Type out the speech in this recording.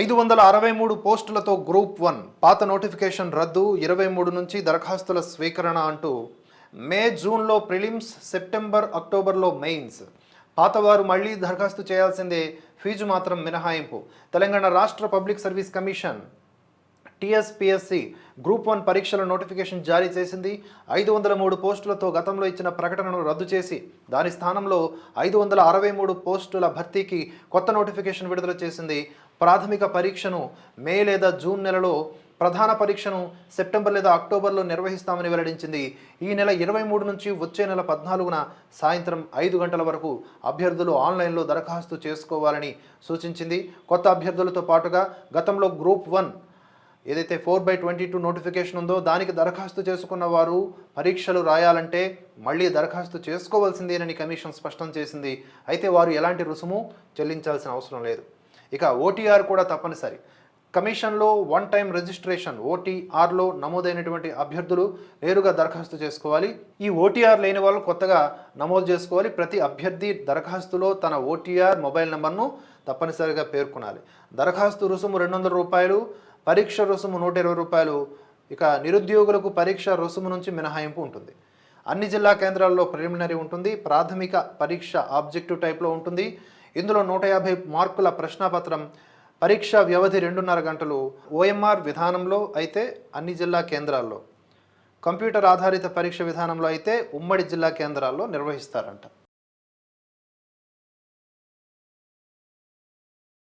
ఐదు వందల అరవై మూడు పోస్టులతో గ్రూప్ వన్. పాత నోటిఫికేషన్ రద్దు ఇరవై మూడు నుంచి దరఖాస్తుల స్వీకరణ అంటూ మే జూన్లో ప్రిలిమ్స్ సెప్టెంబర్ అక్టోబర్లో మెయిన్స్. పాతవారు మళ్ళీ దరఖాస్తు చేయాల్సిందే ఫీజు మాత్రం మినహాయింపు. తెలంగాణ రాష్ట్ర public service commission TSPSC group one పరీక్షల నోటిఫికేషన్ జారీ చేసింది. ఐదు వందల మూడు పోస్టులతో గతంలో ఇచ్చిన ప్రకటనను రద్దు చేసి దాని స్థానంలో ఐదు వందల అరవై మూడు పోస్టుల భర్తీకి కొత్త నోటిఫికేషన్ విడుదల చేసింది. ప్రాథమిక పరీక్షను మే లేదా జూన్ నెలలో ప్రధాన పరీక్షను సెప్టెంబర్ లేదా అక్టోబర్లో నిర్వహిస్తామని వెల్లడించింది. ఈ నెల ఇరవై మూడు నుంచి వచ్చే నెల పద్నాలుగున సాయంత్రం ఐదు గంటల వరకు అభ్యర్థులు ఆన్లైన్లో దరఖాస్తు చేసుకోవాలని సూచించింది. కొత్త అభ్యర్థులతో పాటుగా గతంలో గ్రూప్ వన్ ఏదైతే four by twenty two notification ఉందో దానికి దరఖాస్తు చేసుకున్న వారు పరీక్షలు రాయాలంటే మళ్ళీ దరఖాస్తు చేసుకోవాల్సిందేనని కమిషన్ స్పష్టం చేసింది. అయితే వారు ఎలాంటి రుసుము చెల్లించాల్సిన అవసరం లేదు. ఇక ఓటీఆర్ కూడా తప్పనిసరి. కమిషన్లో వన్ టైం రిజిస్ట్రేషన్ ఓటీఆర్లో నమోదైనటువంటి అభ్యర్థులు నేరుగా దరఖాస్తు చేసుకోవాలి. ఈ ఓటీఆర్ లేని వాళ్ళు కొత్తగా నమోదు చేసుకోవాలి. ప్రతి అభ్యర్థి దరఖాస్తులో తన ఓటీఆర్ మొబైల్ నెంబర్ను తప్పనిసరిగా పేర్కొనాలి. దరఖాస్తు రుసుము రెండు వందల రూపాయలు పరీక్ష రుసుము నూట ఇరవై రూపాయలు ఇక నిరుద్యోగులకు పరీక్ష రుసుము నుంచి మినహాయింపు ఉంటుంది. అన్ని జిల్లా కేంద్రాల్లో ప్రిలిమినరీ ఉంటుంది ప్రాథమిక పరీక్ష ఆబ్జెక్టివ్ టైప్లో ఉంటుంది. ఇందులో నూట యాభై మార్కుల ప్రశ్నాపత్రం పరీక్ష వ్యవధి రెండున్నర గంటలు ఓఎంఆర్ విధానంలో అయితే అన్ని జిల్లా కేంద్రాల్లో. కంప్యూటర్ ఆధారిత పరీక్ష విధానంలో అయితే ఉమ్మడి జిల్లా కేంద్రాల్లో నిర్వహిస్తారంట.